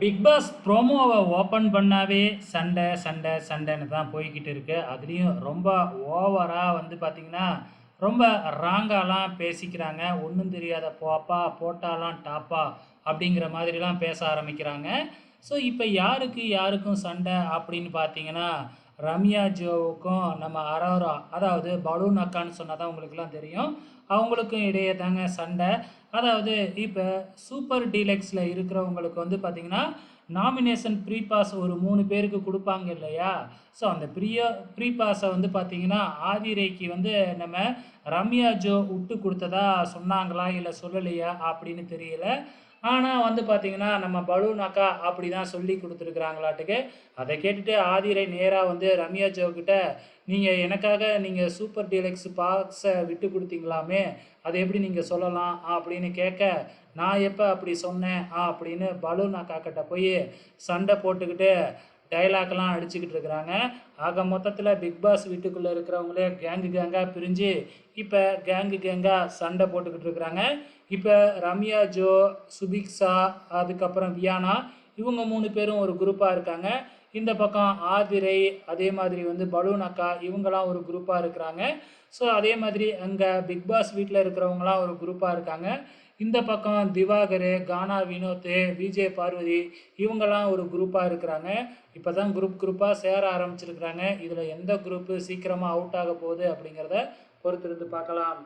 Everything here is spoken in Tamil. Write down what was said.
பிக் பாஸ் ப்ரோமோவை ஓப்பன் பண்ணாவே சண்டை சண்டை சண்டைன்னு தான் போய்கிட்டு இருக்குது அதுலேயும் ரொம்ப ஓவராக வந்து பார்த்திங்கன்னா ரொம்ப ராங்காலாம் பேசிக்கிறாங்க. ஒன்றும் தெரியாத போப்பா போட்டாலாம் டாப்பா அப்படிங்கிற மாதிரிலாம் பேச ஆரம்பிக்கிறாங்க. ஸோ இப்போ யாருக்கு யாருக்கும் சண்டை அப்படின்னு பார்த்தீங்கன்னா ரம்யா ஜோவுக்கும் நம்ம அரோரா அதாவது பலூன் அக்கான்னு சொன்னால் தான் உங்களுக்குலாம் தெரியும். அவங்களுக்கும் இடையே தாங்க சண்டை. அதாவது இப்போ சூப்பர் டீலக்ஸில் இருக்கிறவங்களுக்கு வந்து பார்த்திங்கன்னா நாமினேஷன் ப்ரீ பாஸ் ஒரு மூணு பேருக்கு கொடுப்பாங்க இல்லையா? ஸோ அந்த ப்ரீய ப்ரீ பாஸை வந்து பார்த்திங்கன்னா ஆதிரைக்கு வந்து நம்ம ரம்யா ஜோ விட்டு கொடுத்ததா சொன்னாங்களா இல்லை சொல்லலையா அப்படின்னு தெரியல. ஆனால் வந்து பார்த்தீங்கன்னா நம்ம பலூன் அக்கா அப்படி தான் சொல்லி கொடுத்துருக்குறாங்களாட்டுக்கு. அதை கேட்டுட்டு ஆதிரை நேராக வந்து ரம்யா ஜோக்கிட்ட நீங்கள் எனக்காக நீங்கள் சூப்பர் டீலக்ஸ் பாக்ஸை விட்டு கொடுத்தீங்களாமே? அதை எப்படி நீங்கள் சொல்லலாம்? அப்படின்னு கேட்க நான் எப்போ அப்படி சொன்னேன்? அப்படின்னு பலூன் அக்கா கிட்ட போய் சண்டை போட்டுக்கிட்டு டைலாக்லாம் அடிச்சுக்கிட்டு இருக்கிறாங்க. ஆக மொத்தத்தில் பிக் பாஸ் வீட்டுக்குள்ளே இருக்கிறவங்களே கேங்கு கேங்காக பிரிஞ்சு இப்போ கேங்கு கேங்காக சண்டை போட்டுக்கிட்டு இருக்கிறாங்க. இப்போ ரம்யா ஜோ சுபிக்ஷா அதுக்கப்புறம் வியானா இவங்க மூணு பேரும் ஒரு குரூப்பாக இருக்காங்க. இந்த பக்கம் ஆதிரை அதே மாதிரி வந்து பலூன் அக்கா இவங்கெல்லாம் ஒரு குரூப்பாக இருக்கிறாங்க. ஸோ அதே மாதிரி அங்கே பிக் பாஸ் வீட்டில் இருக்கிறவங்களாம் ஒரு குரூப்பாக இருக்காங்க. இந்த பக்கம் திவாகர் கானா வினோத் விஜய் பார்வதி இவங்கெல்லாம் ஒரு குரூப்பாக இருக்கிறாங்க. இப்போ தான் குரூப் குரூப்பாக சேர ஆரம்பிச்சிருக்கிறாங்க. இதில் எந்த குரூப்பு சீக்கிரமாக அவுட் ஆக போகுது அப்படிங்கிறத பொறுத்திருந்து பார்க்கலாம்.